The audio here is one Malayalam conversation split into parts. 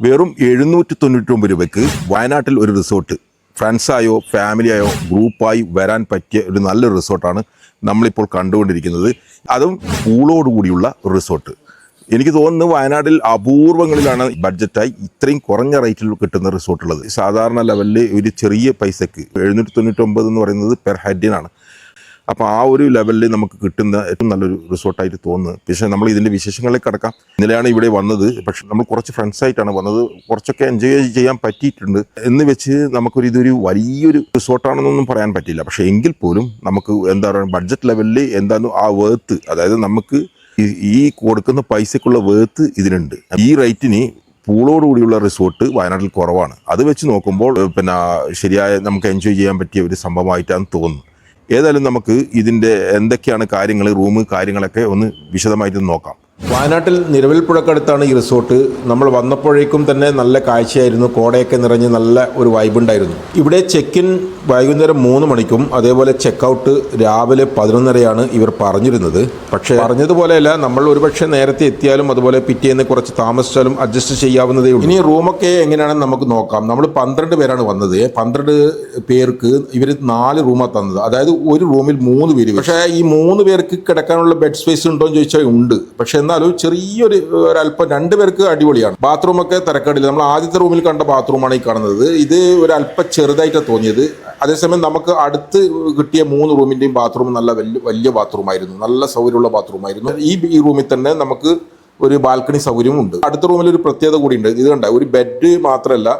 വെറും എഴുന്നൂറ്റി തൊണ്ണൂറ്റൊമ്പത് രൂപയ്ക്ക് വയനാട്ടിൽ ഒരു റിസോർട്ട് ഫ്രണ്ട്സായോ ഫാമിലിയായോ ഗ്രൂപ്പായി വരാൻ പറ്റിയ ഒരു നല്ലൊരു റിസോർട്ടാണ് നമ്മളിപ്പോൾ കണ്ടുകൊണ്ടിരിക്കുന്നത്. അതും പൂളോടുകൂടിയുള്ള റിസോർട്ട് എനിക്ക് തോന്നുന്നു വയനാട്ടിൽ അപൂർവങ്ങളിലാണ് ബഡ്ജറ്റായി ഇത്രയും കുറഞ്ഞ റേറ്റിൽ കിട്ടുന്ന റിസോർട്ടുള്ളത് സാധാരണ ലെവലിൽ ഒരു ചെറിയ പൈസക്ക് എഴുന്നൂറ്റി തൊണ്ണൂറ്റൊമ്പത് എന്ന് പറയുന്നത് പെർ ഹെഡിനാണ് അപ്പോൾ ആ ഒരു ലെവലിൽ നമുക്ക് കിട്ടുന്ന ഏറ്റവും നല്ലൊരു റിസോർട്ടായിട്ട് തോന്നുന്നത്. പക്ഷേ നമ്മൾ ഇതിന്റെ വിശേഷങ്ങളിലേക്ക് കടക്കാം. ഇന്നലെയാണ് ഇവിടെ വന്നത്. പക്ഷേ നമ്മൾ കുറച്ച് ഫ്രണ്ട്സ് ആയിട്ടാണ് വന്നത്. കുറച്ചൊക്കെ എൻജോയ് ചെയ്യാൻ പറ്റിയിട്ടുണ്ട്. എന്ന് വെച്ച് നമുക്കൊരു ഇതൊരു വലിയൊരു റിസോർട്ടാണെന്നൊന്നും പറയാൻ പറ്റില്ല പക്ഷേ എങ്കിൽ പോലും നമുക്ക് എന്താ പറയുക ബഡ്ജറ്റ് ലെവലിൽ എന്താണ് ആ വേർത്ത് അതായത് നമുക്ക് ഈ- കൊടുക്കുന്ന പൈസക്കുള്ള വേർത്ത് ഇതിനുണ്ട്. ഈ റേറ്റിന് പൂളോടുകൂടിയുള്ള റിസോർട്ട് വയനാട്ടിൽ കുറവാണ്. അത് വെച്ച് നോക്കുമ്പോൾ പിന്നെ ശരിയായ നമുക്ക് എൻജോയ് ചെയ്യാൻ പറ്റിയ ഒരു സംഭവമായിട്ടാണ് തോന്നുന്നത്. ഏതായാലും നമുക്ക് ഇതിന്റെ എന്തൊക്കെയാണ് കാര്യങ്ങൾ റൂം കാര്യങ്ങളൊക്കെ ഒന്ന് വിശദമായിട്ട് നോക്കാം. വയനാട്ടിൽ നിലവിൽ പുഴക്കടുത്താണ് ഈ റിസോർട്ട്. നമ്മൾ വന്നപ്പോഴേക്കും തന്നെ നല്ല കാഴ്ചയായിരുന്നു. കോടയൊക്കെ നിറഞ്ഞ് നല്ല ഒരു വൈബുണ്ടായിരുന്നു ഇവിടെ ചെക്ക് ഇൻ വൈകുന്നേരം മൂന്ന് മണിക്കും അതേപോലെ ചെക്ക് ഔട്ട് രാവിലെ പതിനൊന്നരയാണ് ഇവർ പറഞ്ഞിരുന്നത്. പക്ഷേ പറഞ്ഞതുപോലെയല്ല നമ്മൾ ഒരുപക്ഷെ നേരത്തെ എത്തിയാലും അതുപോലെ പിറ്റേന്ന് കുറച്ച് താമസിച്ചാലും അഡ്ജസ്റ്റ് ചെയ്യാവുന്നതേ ഉള്ളൂ. ഇനി റൂമൊക്കെ എങ്ങനെയാണെന്ന് നമുക്ക് നോക്കാം. നമ്മൾ പന്ത്രണ്ട് പേരാണ് വന്നത്. പന്ത്രണ്ട് പേർക്ക് ഇവർ നാല് റൂമാണ് തന്നത്. അതായത് ഒരു റൂമിൽ മൂന്ന് പേര്. പക്ഷേ ഈ മൂന്ന് പേർക്ക് കിടക്കാനുള്ള ബെഡ് സ്പേസ് ഉണ്ടോ എന്ന് ചോദിച്ചാൽ ഉണ്ട്. പക്ഷെ എന്നാലും ചെറിയൊരു ഒരല്പം രണ്ടുപേർക്ക് അടിപൊളിയാണ്. ബാത്റൂം ഒക്കെ തിരക്കടില്ല. നമ്മൾ ആദ്യത്തെ റൂമിൽ കണ്ട ബാത്റൂമാണ് ഈ കാണുന്നത്. ഇത് ഒരല്പം ചെറുതായിട്ടാണ് തോന്നിയത്. അതേസമയം നമുക്ക് അടുത്ത് കിട്ടിയ മൂന്ന് റൂമിന്റെയും ബാത്റൂം നല്ല വലിയ വലിയ ബാത്റൂമായിരുന്നു നല്ല സൗകര്യമുള്ള ബാത്റൂമായിരുന്നു ഈ ഈ റൂമിൽ തന്നെ നമുക്ക് ഒരു ബാൽക്കണി സൗകര്യവും ഉണ്ട് അടുത്ത റൂമിൽ ഒരു പ്രത്യേകത കൂടി ഉണ്ട്. ഇത് കണ്ട ഒരു ബെഡ് മാത്രമല്ല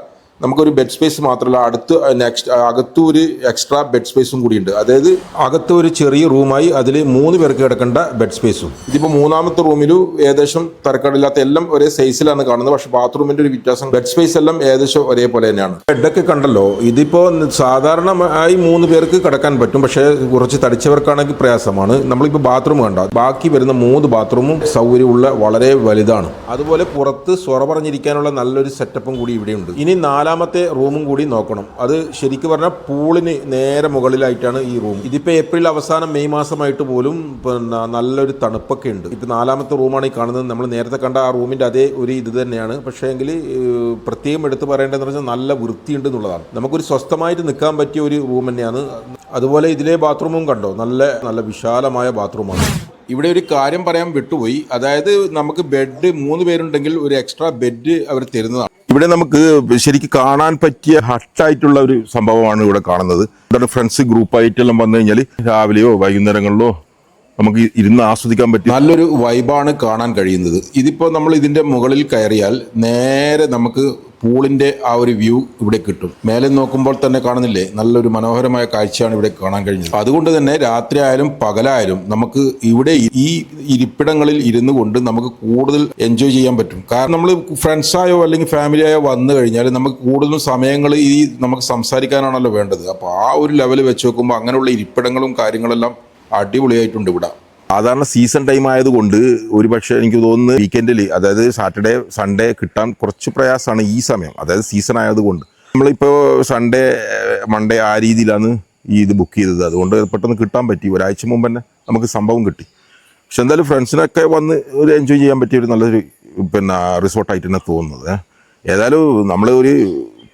നമുക്കൊരു ബെഡ് സ്പേസ് മാത്രമല്ല അടുത്ത് നെക്സ്റ്റ് അകത്ത് ഒരു എക്സ്ട്രാ ബെഡ് സ്പേസും കൂടിയുണ്ട്. അതായത് അകത്ത് ഒരു ചെറിയ റൂമായി അതിൽ മൂന്ന് പേർക്ക് കിടക്കേണ്ട ബെഡ് സ്പേസും ഇതിപ്പോൾ മൂന്നാമത്തെ റൂമിലും ഏകദേശം തരക്കേടില്ലാത്ത എല്ലാം ഒരേ സൈസിലാണ് കാണുന്നത്. പക്ഷേ ബാത്റൂമിന്റെ ഒരു വ്യത്യാസം ബെഡ് സ്പേസ് എല്ലാം ഏകദേശം ഒരേപോലെ തന്നെയാണ്. ബെഡൊക്കെ കണ്ടല്ലോ ഇതിപ്പോൾ സാധാരണമായി മൂന്ന് പേർക്ക് കിടക്കാൻ പറ്റും. പക്ഷേ കുറച്ച് തടിച്ചവർക്കാണെങ്കിൽ പ്രയാസമാണ്. നമ്മളിപ്പോൾ ബാത്റൂം കണ്ട ബാക്കി വരുന്ന മൂന്ന് ബാത്റൂമും സൗകര്യമുള്ള വളരെ വലുതാണ്. അതുപോലെ പുറത്ത് സ്വറ പറഞ്ഞിരിക്കാനുള്ള നല്ലൊരു സെറ്റപ്പും കൂടി ഇവിടെയുണ്ട്. ഇനി നാലാമത്തെ റൂമും കൂടി നോക്കണം. അത് ശരിക്കും പറഞ്ഞാൽ പൂളിന് നേരെ മുകളിലായിട്ടാണ് ഈ റൂം. ഇതിപ്പോൾ ഏപ്രിൽ അവസാനം മെയ് മാസമായിട്ട് പോലും പിന്നെ നല്ലൊരു തണുപ്പൊക്കെ ഉണ്ട്. ഇപ്പം നാലാമത്തെ റൂമാണ് ഈ കാണുന്നത്. നമ്മൾ നേരത്തെ കണ്ട ആ റൂമിന്റെ അതേ ഒരു ഇത് തന്നെയാണ്. പക്ഷേ എങ്കിൽ പ്രത്യേകം എടുത്ത് പറയേണ്ടതെന്ന് പറഞ്ഞാൽ നല്ല വൃത്തിയുണ്ട് എന്നുള്ളതാണ്. നമുക്കൊരു സ്വസ്ഥമായിട്ട് നിൽക്കാൻ പറ്റിയ ഒരു റൂം തന്നെയാണ്. അതുപോലെ ഇതിലെ ബാത്റൂമും കണ്ടോ? നല്ല നല്ല വിശാലമായ ബാത്റൂമാണ്. ഇവിടെ ഒരു കാര്യം പറയാൻ വിട്ടുപോയി. അതായത് നമുക്ക് ബെഡ് മൂന്ന് പേരുണ്ടെങ്കിൽ ഒരു എക്സ്ട്രാ ബെഡ് അവർ തരുന്നതാണ്. ഇവിടെ നമുക്ക് ശരിക്കും കാണാൻ പറ്റിയ ഹട്ടായിട്ടുള്ള ഒരു സംഭവമാണ് ഇവിടെ കാണുന്നത്. ഫ്രണ്ട്സ് ഗ്രൂപ്പായിട്ടെല്ലാം വന്നു കഴിഞ്ഞാൽ രാവിലെയോ വൈകുന്നേരങ്ങളിലോ നമുക്ക് ഇരുന്ന് ആസ്വദിക്കാൻ പറ്റും. നല്ലൊരു വൈബാണ് കാണാൻ കഴിയുന്നത്. ഇതിപ്പോൾ നമ്മൾ ഇതിന്റെ മുകളിൽ കയറിയാൽ നേരെ നമുക്ക് പൂളിന്റെ ആ ഒരു വ്യൂ ഇവിടെ കിട്ടും. മേലെ നോക്കുമ്പോൾ തന്നെ കാണുന്നില്ലേ? നല്ലൊരു മനോഹരമായ കാഴ്ചയാണ് ഇവിടെ കാണാൻ കഴിഞ്ഞത്. അതുകൊണ്ട് തന്നെ രാത്രി ആയാലും പകലായാലും നമുക്ക് ഇവിടെ ഈ ഇരിപ്പിടങ്ങളിൽ ഇരുന്നു കൊണ്ട് നമുക്ക് കൂടുതൽ എൻജോയ് ചെയ്യാൻ പറ്റും. കാരണം നമ്മൾ ഫ്രണ്ട്സായോ അല്ലെങ്കിൽ ഫാമിലിയായോ വന്നു കഴിഞ്ഞാൽ നമുക്ക് കൂടുതലും സമയങ്ങൾ ഈ നമുക്ക് സംസാരിക്കാനാണല്ലോ വേണ്ടത്. അപ്പോൾ ആ ഒരു ലെവൽ വെച്ച് നോക്കുമ്പോൾ അങ്ങനെയുള്ള ഇരിപ്പിടങ്ങളും കാര്യങ്ങളെല്ലാം അടിപൊളിയായിട്ടുണ്ട് ഇവിടെ. സാധാരണ സീസൺ ടൈം ആയതുകൊണ്ട് ഒരു പക്ഷേ എനിക്ക് തോന്നുന്നു വീക്കെൻഡിൽ അതായത് സാറ്റർഡേ സൺഡേ കിട്ടാൻ കുറച്ച് പ്രയാസമാണ് ഈ സമയം. അതായത് സീസൺ ആയതുകൊണ്ട്. നമ്മളിപ്പോൾ സൺഡേ മൺഡേ ആ രീതിയിലാണ് ഈ ഇത് ബുക്ക് ചെയ്തത്. അതുകൊണ്ട് പെട്ടെന്ന് കിട്ടാൻ പറ്റി. ഒരാഴ്ച മുമ്പ് തന്നെ നമുക്ക് സംഭവം കിട്ടി. പക്ഷെ എന്തായാലും ഫ്രണ്ട്സിനൊക്കെ വന്ന് ഒരു എൻജോയ് ചെയ്യാൻ പറ്റിയ ഒരു നല്ലൊരു പിന്നെ റിസോർട്ടായിട്ട് തന്നെ തോന്നുന്നത്. ഏതായാലും നമ്മൾ ഒരു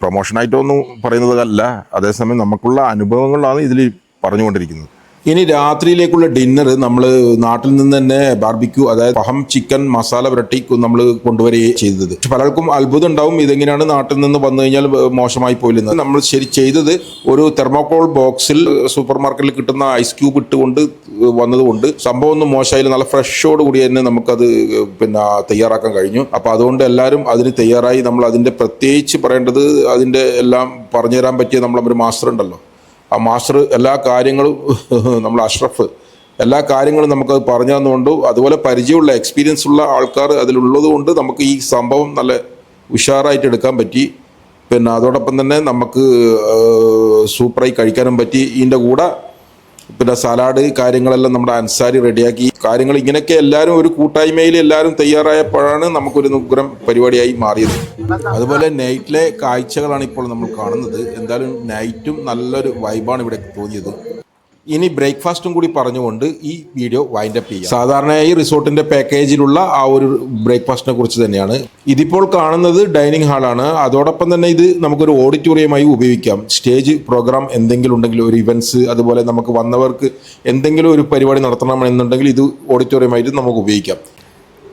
പ്രൊമോഷനായിട്ടൊന്നും പറയുന്നതല്ല അതേസമയം നമുക്കുള്ള അനുഭവങ്ങളാണ് ഇതിൽ പറഞ്ഞുകൊണ്ടിരിക്കുന്നത്. ഇനി രാത്രിയിലേക്കുള്ള ഡിന്നർ നമ്മൾ നാട്ടിൽ നിന്ന് തന്നെ ബാർബിക്യൂ അതായത് പഹം ചിക്കൻ മസാല പുരട്ടി നമ്മൾ കൊണ്ടുവരികയും ചെയ്തത്. പലർക്കും അത്ഭുതം ഉണ്ടാവും ഇതെങ്ങനെയാണ് നാട്ടിൽ നിന്ന് വന്നു കഴിഞ്ഞാൽ മോശമായി പോയില്ലെന്ന്. നമ്മൾ ശരി ചെയ്തത് ഒരു തെർമോകോൾ ബോക്സിൽ സൂപ്പർ മാർക്കറ്റിൽ കിട്ടുന്ന ഐസ് ക്യൂബ് ഇട്ടുകൊണ്ട് വന്നതുകൊണ്ട് സംഭവം ഒന്നും മോശമായില്ല. നല്ല ഫ്രഷോട് കൂടി തന്നെ നമുക്കത് പിന്നെ തയ്യാറാക്കാൻ കഴിഞ്ഞു. അപ്പോൾ അതുകൊണ്ട് എല്ലാവരും അതിന് തയ്യാറായി. നമ്മൾ അതിന്റെ പ്രത്യേകിച്ച് പറയേണ്ടത് അതിന്റെ എല്ലാം പറഞ്ഞുതരാൻ പറ്റിയ നമ്മളൊരു മാസ്റ്റർ ഉണ്ടല്ലോ. ആ മാസ്റ്റർ എല്ലാ കാര്യങ്ങളും നമ്മൾ അഷ്റഫ് എല്ലാ കാര്യങ്ങളും നമുക്ക് പറഞ്ഞു തന്നുകൊണ്ട് അതുപോലെ പരിചയമുള്ള എക്സ്പീരിയൻസ് ഉള്ള ആൾക്കാർ അതിലുള്ളത് കൊണ്ട് നമുക്ക് ഈ സംഭവം നല്ല ഉഷാറായിട്ട് എടുക്കാൻ പറ്റി. പിന്നെ അതോടൊപ്പം തന്നെ നമുക്ക് സൂപ്പറായി കഴിക്കാനും പറ്റി. ഇതിന്റെ കൂടെ പിന്നെ സലാഡ് കാര്യങ്ങളെല്ലാം നമ്മുടെ അൻസാരി റെഡിയാക്കി. കാര്യങ്ങൾ ഇങ്ങനെയൊക്കെ എല്ലാവരും ഒരു കൂട്ടായ്മയിൽ എല്ലാവരും തയ്യാറായപ്പോഴാണ് നമുക്കൊരു ഉഗ്രം പരിപാടിയായി മാറിയത്. അതുപോലെ നൈറ്റിലെ കാഴ്ചകളാണ് ഇപ്പോൾ നമ്മൾ കാണുന്നത്. എന്തായാലും നൈറ്റും നല്ലൊരു വൈബാണ് ഇവിടെ തോന്നിയത്. ഇനി ബ്രേക്ക്ഫാസ്റ്റും കൂടി പറഞ്ഞുകൊണ്ട് ഈ വീഡിയോ വൈൻഡപ്പ് ചെയ്യാം. സാധാരണയായി റിസോർട്ടിന്റെ പാക്കേജിലുള്ള ആ ഒരു ബ്രേക്ക്ഫാസ്റ്റിനെ കുറിച്ച് തന്നെയാണ്. ഇതിപ്പോൾ കാണുന്നത് ഡൈനിങ് ഹാളാണ്. അതോടൊപ്പം തന്നെ ഇത് നമുക്കൊരു ഓഡിറ്റോറിയമായി ഉപയോഗിക്കാം. സ്റ്റേജ് പ്രോഗ്രാം എന്തെങ്കിലും ഉണ്ടെങ്കിൽ ഒരു ഇവന്റ്സ് അതുപോലെ നമുക്ക് വന്നവർക്ക് എന്തെങ്കിലും ഒരു പരിപാടി നടത്തണം എന്നുണ്ടെങ്കിൽ ഇത് ഓഡിറ്റോറിയമായിട്ട് നമുക്ക് ഉപയോഗിക്കാം.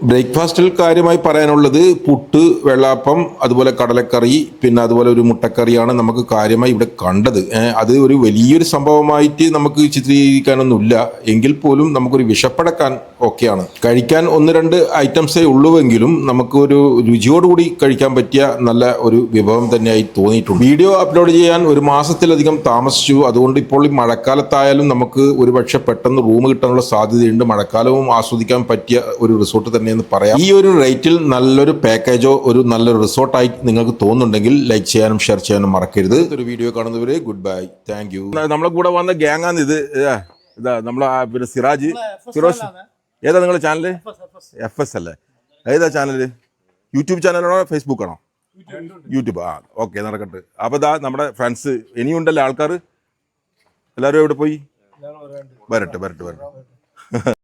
ബ്രേക്ക്ഫാസ്റ്റിൽ കാര്യമായി പറയാനുള്ളത് പുട്ട് വെള്ളാപ്പം അതുപോലെ കടലക്കറി പിന്നെ അതുപോലെ ഒരു മുട്ടക്കറിയാണ് നമുക്ക് കാര്യമായി ഇവിടെ കണ്ടത്. അത് ഒരു വലിയൊരു സംഭവമായിട്ട് നമുക്ക് ചിത്രീകരിക്കാനൊന്നുമില്ല. എങ്കിൽ പോലും നമുക്കൊരു വിഷപ്പടക്കാൻ ഓക്കെയാണ് കഴിക്കാൻ ഒന്ന് രണ്ട് ഐറ്റംസേ ഉള്ളുവെങ്കിലും നമുക്ക് ഒരു രുചിയോടുകൂടി കഴിക്കാൻ പറ്റിയ നല്ല ഒരു വിഭവം തന്നെയായി തോന്നിയിട്ടുണ്ട്. വീഡിയോ അപ്ലോഡ് ചെയ്യാൻ ഒരു മാസത്തിലധികം താമസിച്ചു. അതുകൊണ്ട് ഇപ്പോൾ ഈ മഴക്കാലത്തായാലും നമുക്ക് ഒരുപക്ഷെ പെട്ടെന്ന് റൂം കിട്ടാനുള്ള സാധ്യതയുണ്ട്. മഴക്കാലവും ആസ്വദിക്കാൻ പറ്റിയ ഒരു റിസോർട്ട് തന്നെയെന്ന് പറയാം. ഈ ഒരു റേറ്റിൽ നല്ലൊരു പാക്കേജോ ഒരു നല്ലൊരു റിസോർട്ടായി നിങ്ങൾക്ക് തോന്നുന്നുണ്ടെങ്കിൽ ലൈക്ക് ചെയ്യാനും ഷെയർ ചെയ്യാനും മറക്കരുത്. ഒരു വീഡിയോ കാണുന്നവരെ ഗുഡ് ബൈ. Thank you. നമ്മളെ കൂടെ വന്ന ഗ്യാങ്ങാന്ന് ഇത് ഇതാ നമ്മളെ ആ പിന്നെ സിറാജ് ഫിറോസ്. ഏതാ നിങ്ങളുടെ ചാനൽ എഫ് എസ് അല്ലേ ഏതാ ചാനൽ? യൂട്യൂബ് ചാനലാണോ ഫേസ്ബുക്ക് ആണോ? യൂട്യൂബ്. ആ ഓക്കെ നടക്കട്ടെ. അപ്പോൾ ഇതാ നമ്മുടെ ഫ്രണ്ട്സ്. ഇനിയുണ്ടല്ലോ ആൾക്കാർ എല്ലാവരും എവിടെ പോയി? വരട്ടെ വരട്ടെ വരട്ടെ.